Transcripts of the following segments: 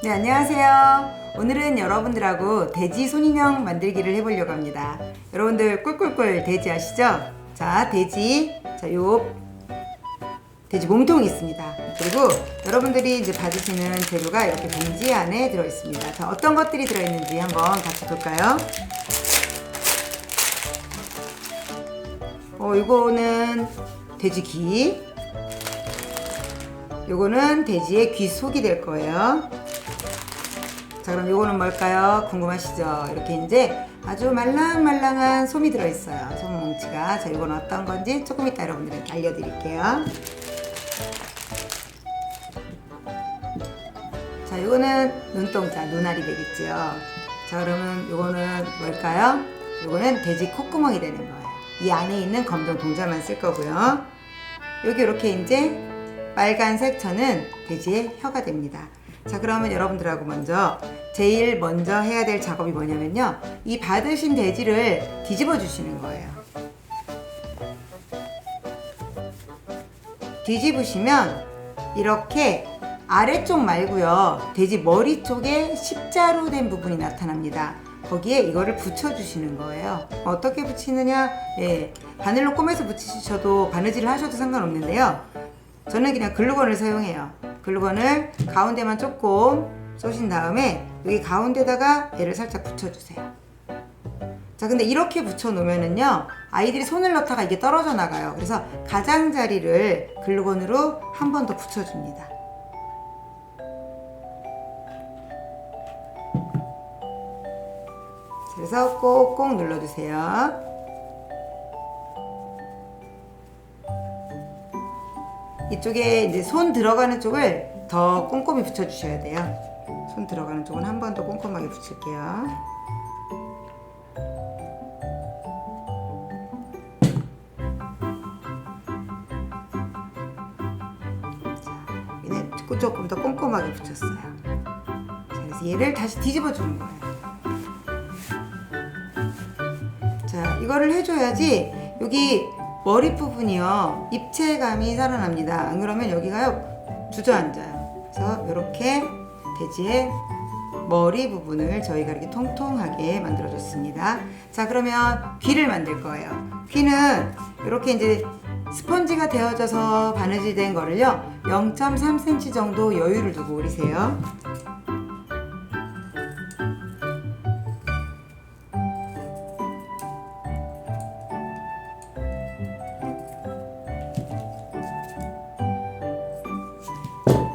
네, 안녕하세요. 오늘은 여러분들하고 돼지 손인형 만들기를 해보려고 합니다. 여러분들 꿀꿀꿀 돼지 아시죠? 자, 돼지. 자, 요 돼지 몸통이 있습니다. 그리고 여러분들이 이제 받으시는 재료가 이렇게 봉지 안에 들어 있습니다. 자, 어떤 것들이 들어 있는지 한번 같이 볼까요? 어, 이거는 돼지 귀. 요거는 돼지의 귀 속이 될 거예요. 자, 그럼 요거는 뭘까요? 궁금하시죠? 이렇게 이제 아주 말랑말랑한 솜이 들어있어요. 솜 뭉치가. 자, 이건 어떤 건지 조금 이따 여러분들에게 알려드릴게요. 자, 요거는 눈동자, 눈알이 되겠죠. 자, 그러면 요거는 뭘까요? 요거는 돼지 콧구멍이 되는 거예요. 이 안에 있는 검정 동자만 쓸 거고요. 여기 이렇게 이제 빨간색 천은 돼지의 혀가 됩니다. 자, 그러면 여러분들하고 먼저 제일 먼저 해야 될 작업이 뭐냐면요. 이 받으신 돼지를 뒤집어 주시는 거예요. 뒤집으시면 이렇게 아래쪽 말고요. 돼지 머리 쪽에 십자로 된 부분이 나타납니다. 거기에 이거를 붙여주시는 거예요. 어떻게 붙이느냐? 예, 바늘로 꼬매서 붙이셔도 바느질을 하셔도 상관없는데요. 저는 그냥 글루건을 사용해요. 글루건을 가운데만 조금 쏘신 다음에 여기 가운데다가 얘를 살짝 붙여주세요. 자, 근데 이렇게 붙여 놓으면은요, 아이들이 손을 넣다가 이게 떨어져 나가요. 그래서 가장자리를 글루건으로 한 번 더 붙여줍니다. 그래서 꼭꼭 눌러주세요. 이쪽에 이제 손 들어가는 쪽을 더 꼼꼼히 붙여주셔야 돼요. 손 들어가는 쪽은 한 번 더 꼼꼼하게 붙일게요. 자, 조금 더 꼼꼼하게 붙였어요. 자, 그래서 얘를 다시 뒤집어 주는 거예요. 자, 이거를 해줘야지 여기 머리 부분이요 입체감이 살아납니다. 안 그러면 여기가요 주저앉아요. 그래서 이렇게 돼지의 머리 부분을 저희가 이렇게 통통하게 만들어줬습니다. 자, 그러면 귀를 만들 거예요. 귀는 이렇게 이제 스펀지가 되어져서 바느질된 거를요 0.3cm 정도 여유를 두고 오리세요.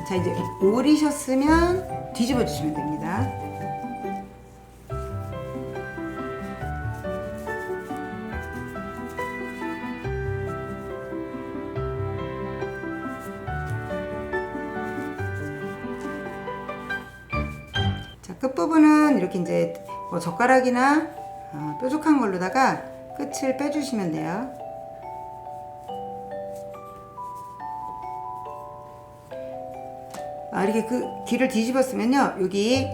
자 이제 오리셨으면 뒤집어 주시면 됩니다. 자 끝부분은 이렇게 이제 뭐 젓가락이나 어, 뾰족한 걸로다가 끝을 빼주시면 돼요. 아, 이렇게 그 귀를 뒤집었으면요. 여기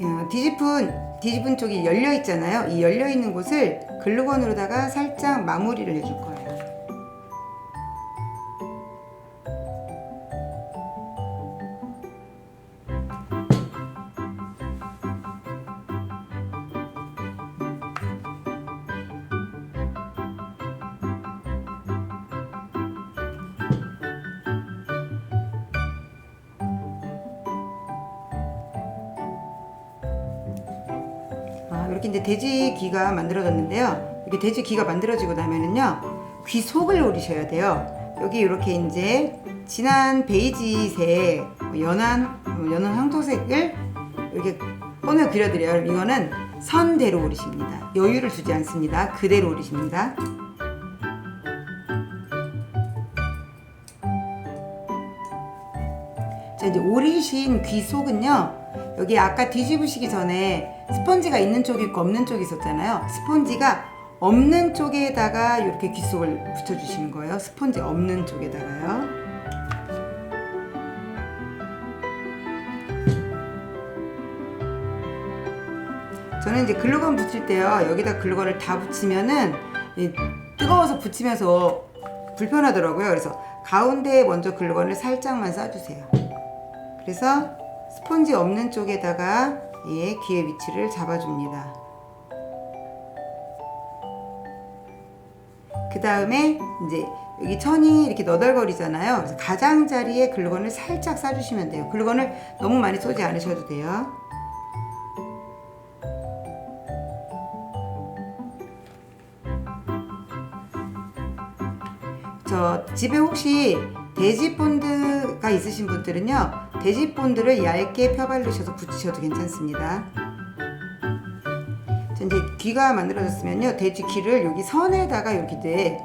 어, 뒤집은 뒤집은 쪽이 열려 있잖아요. 이 열려 있는 곳을 글루건으로다가 살짝 마무리를 해줄 거예요. 이렇게 이제 돼지 귀가 만들어졌는데요. 이렇게 돼지 귀가 만들어지고 나면은요, 귀 속을 오리셔야 돼요. 여기 이렇게 이제 진한 베이지색, 뭐 연한 뭐 연한 황토색을 이렇게 본을 그려드려요. 이거는 선대로 오리십니다. 여유를 두지 않습니다. 그대로 오리십니다. 자 이제 오리신 귀 속은요 여기 아까 뒤집으시기 전에 스펀지가 있는 쪽이 있고 없는 쪽이 있었잖아요. 스펀지가 없는 쪽에다가 이렇게 귀 속을 붙여주시는 거예요. 스펀지 없는 쪽에다가요. 저는 이제 글루건 붙일 때요. 여기다 글루건을 다 붙이면은 이 뜨거워서 붙이면서 불편하더라고요. 그래서 가운데에 먼저 글루건을 살짝만 쏴주세요. 그래서 스펀지 없는 쪽에다가 예, 귀의 위치를 잡아줍니다. 그 다음에 이제 여기 천이 이렇게 너덜거리잖아요. 그래서 가장자리에 글루건을 살짝 싸주시면 돼요. 글루건을 너무 많이 쏘지 않으셔도 돼요. 저 집에 혹시 돼지 본드가 있으신 분들은요 돼지 본드를 얇게 펴바르셔서 붙이셔도 괜찮습니다. 자, 이제 귀가 만들어졌으면요 돼지 귀를 여기 선에다가 이렇게 돼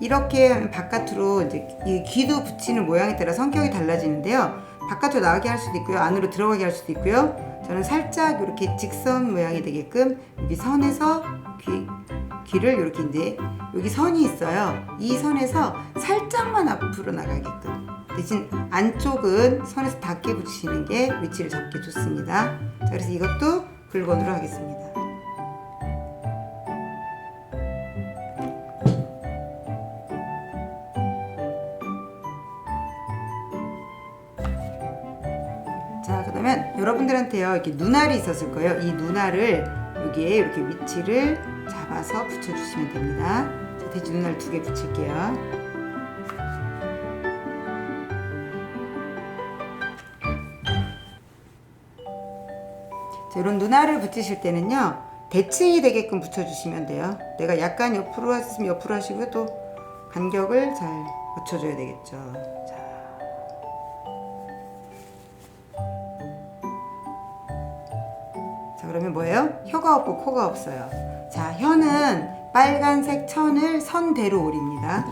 이렇게 바깥으로 이제 이 귀도 붙이는 모양에 따라 성격이 달라지는데요 바깥으로 나가게 할 수도 있고요 안으로 들어가게 할 수도 있고요 저는 살짝 이렇게 직선 모양이 되게끔 여기 선에서 귀 귀를 이렇게 이제 여기 선이 있어요. 이 선에서 살짝만 앞으로 나가게끔. 대신 안쪽은 선에서 닿게 붙이시는 게 위치를 잡기 좋습니다. 자, 그래서 이것도 글건으로 하겠습니다. 자, 그러면 여러분들한테요, 이렇게 눈알이 있었을 거예요. 이 눈알을 여기에 이렇게 위치를 잡아서 붙여주시면 됩니다. 자, 돼지 눈알 두 개 붙일게요. 이런 눈알을 붙이실 때는요, 대칭이 되게끔 붙여주시면 돼요. 내가 약간 옆으로 하시면 옆으로 하시고 또 간격을 잘 맞춰줘야 되겠죠. 자. 자, 그러면 뭐예요? 혀가 없고 코가 없어요. 자, 혀는 빨간색 천을 선대로 오립니다.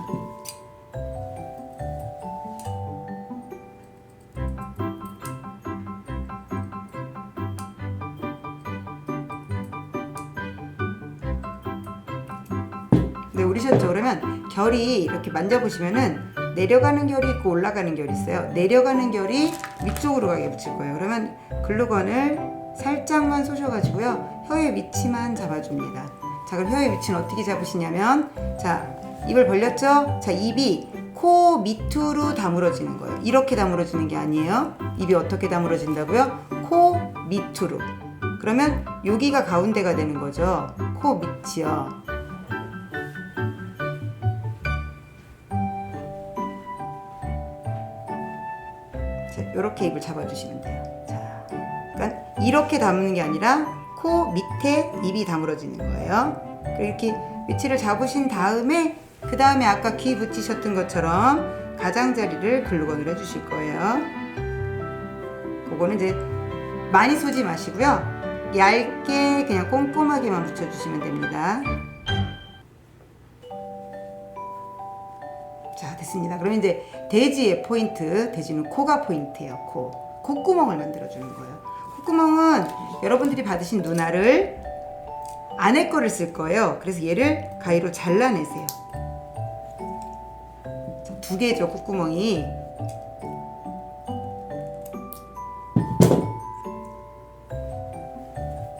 결이 이렇게 만져보시면은 내려가는 결이 있고 올라가는 결이 있어요. 내려가는 결이 위쪽으로 가게 붙일 거예요. 그러면 글루건을 살짝만 쏘셔가지고요. 혀의 위치만 잡아줍니다. 자, 그럼 혀의 위치는 어떻게 잡으시냐면, 자, 입을 벌렸죠? 자, 입이 코 밑으로 다물어지는 거예요. 이렇게 다물어지는 게 아니에요. 입이 어떻게 다물어진다고요? 코 밑으로. 그러면 여기가 가운데가 되는 거죠. 코 밑이요. 이렇게 입을 잡아주시면 돼요. 자, 그러니까 이렇게 담는 게 아니라 코 밑에 입이 다물어지는 거예요. 이렇게 위치를 잡으신 다음에 그 다음에 아까 귀 붙이셨던 것처럼 가장자리를 글루건을 해주실 거예요. 그거는 이제 많이 쏘지 마시고요. 얇게 그냥 꼼꼼하게만 붙여주시면 됩니다. 자 됐습니다. 그럼 이제 돼지의 포인트, 돼지는 코가 포인트예요. 코, 콧구멍을 만들어 주는 거예요. 콧구멍은 여러분들이 받으신 눈알을 안에 거를 쓸 거예요. 그래서 얘를 가위로 잘라내세요. 자, 두 개죠 콧구멍이.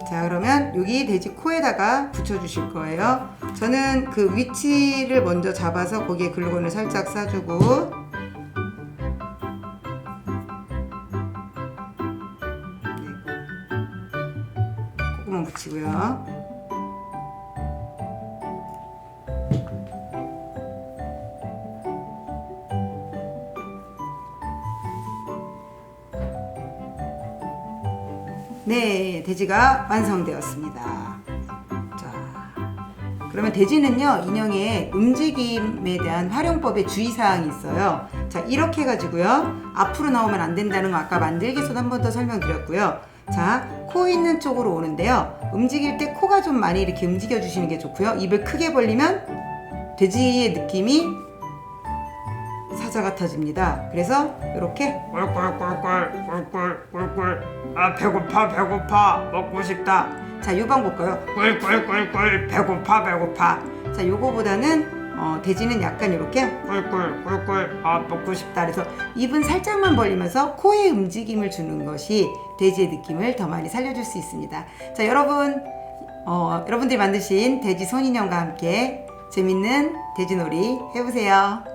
자 그러면 여기 돼지 코에다가 붙여주실 거예요. 저는 그 위치를 먼저 잡아서 거기에 글루건을 살짝 싸주고 네. 콧구멍 붙이고요. 네, 돼지가 완성되었습니다. 자, 그러면 돼지는요, 인형의 움직임에 대한 활용법에 주의사항이 있어요. 자, 이렇게 해가지고요, 앞으로 나오면 안 된다는 거 아까 만들기에서도 한번 더 설명드렸고요. 자, 코 있는 쪽으로 오는데요. 움직일 때 코가 좀 많이 이렇게 움직여 주시는 게 좋고요. 입을 크게 벌리면 돼지의 느낌이 사자 같아집니다. 그래서 이렇게 꿀꿀꿀꿀꿀꿀꿀꿀 아 배고파 배고파 먹고 싶다 자, 이 방법 볼까요? 꿀꿀꿀꿀 배고파 배고파 자, 요거보다는 어, 돼지는 약간 이렇게 꿀꿀꿀꿀 아 먹고 싶다 다 그래서 입은 살짝만 벌리면서 코의 움직임을 주는 것이 돼지의 느낌을 더 많이 살려줄 수 있습니다. 자, 여러분, 어, 여러분들이 만드신 돼지 손인형과 함께 재밌는 돼지놀이 해보세요.